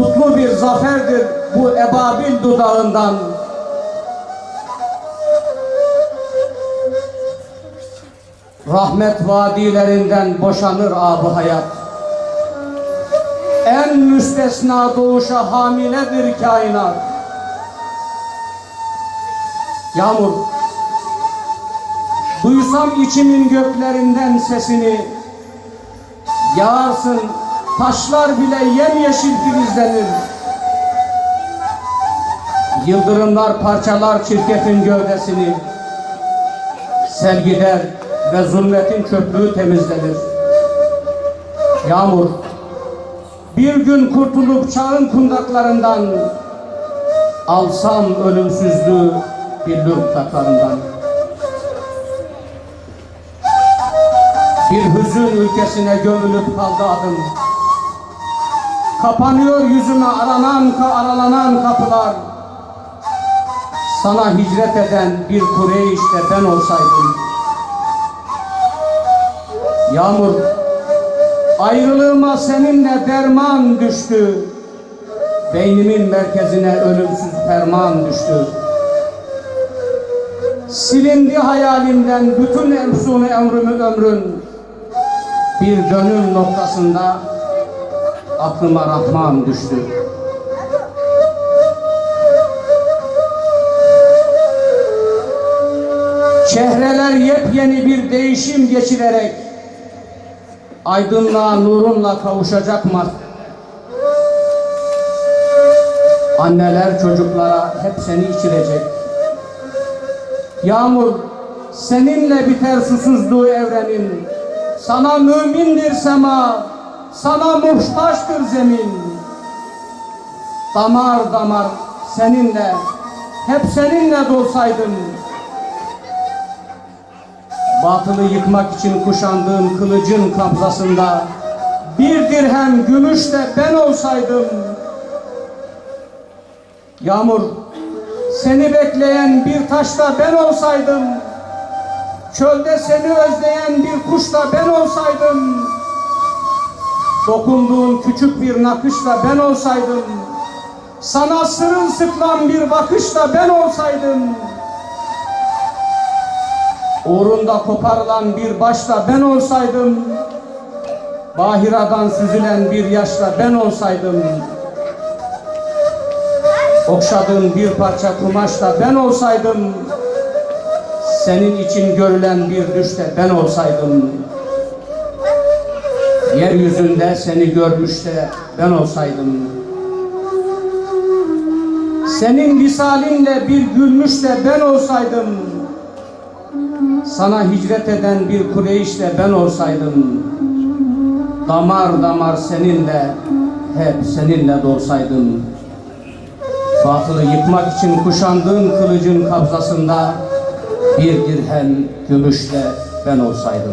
kutlu bir zaferdir bu ebabil dudağından. Rahmet vadilerinden boşanır abı hayat. En müstesna doğuşa hamiledir kainat. Yağmur, duysam içimin göklerinden sesini, yağarsın taşlar bile yemyeşil filizlenir. Yıldırımlar parçalar çirkefin gövdesini, sel gider ve zulmetin çöplüğü temizlenir. Yağmur, bir gün kurtulup çağın kundaklarından, alsam ölümsüzlüğü billur takarından. Bir hüzün ülkesine gömülüp kaldı adım. Kapanıyor yüzüme aranan, aralanan kapılar. Sana hicret eden bir Kureyş'te ben olsaydım. Yağmur, ayrılığıma seninle derman düştü. Beynimin merkezine ölümsüz ferman düştü. Silindi hayalimden bütün emsunu emrümü ömrün. Bir dönüm noktasında aklıma Rahman düştü. Çehreler yepyeni bir değişim geçirerek aydınlığa nurunla kavuşacak mı? Anneler çocuklara hep seni içirecek. Yağmur seninle biter susuzluğu evrenin. Sana mümindir sema, sana muhtaçtır zemin. Damar damar seninle, hep seninle dolsaydım. Batılı yıkmak için kuşandığın kılıcın kabzasında bir dirhem gümüş de ben olsaydım. Yağmur, seni bekleyen bir taş da ben olsaydım. Çölde seni özleyen bir kuş da ben olsaydım. Dokunduğun küçük bir nakış da ben olsaydım. Sana sırılsıklam bir bakış da ben olsaydım. Uğrunda koparılan bir baş da ben olsaydım. Bahiradan süzülen bir yaş da ben olsaydım. Okşadığın bir parça kumaş da ben olsaydım. Senin için görülen bir düş de ben olsaydım. Yeryüzünde seni görmüş de ben olsaydım. Senin visalinle bir gülmüş de ben olsaydım. Sana hicret eden bir Kureyş de ben olsaydım. Damar damar seninle, hep seninle dolsaydım. Batılı yıkmak için kuşandığın kılıcın kabzasında bir dirhem gümüşle ben olsaydım.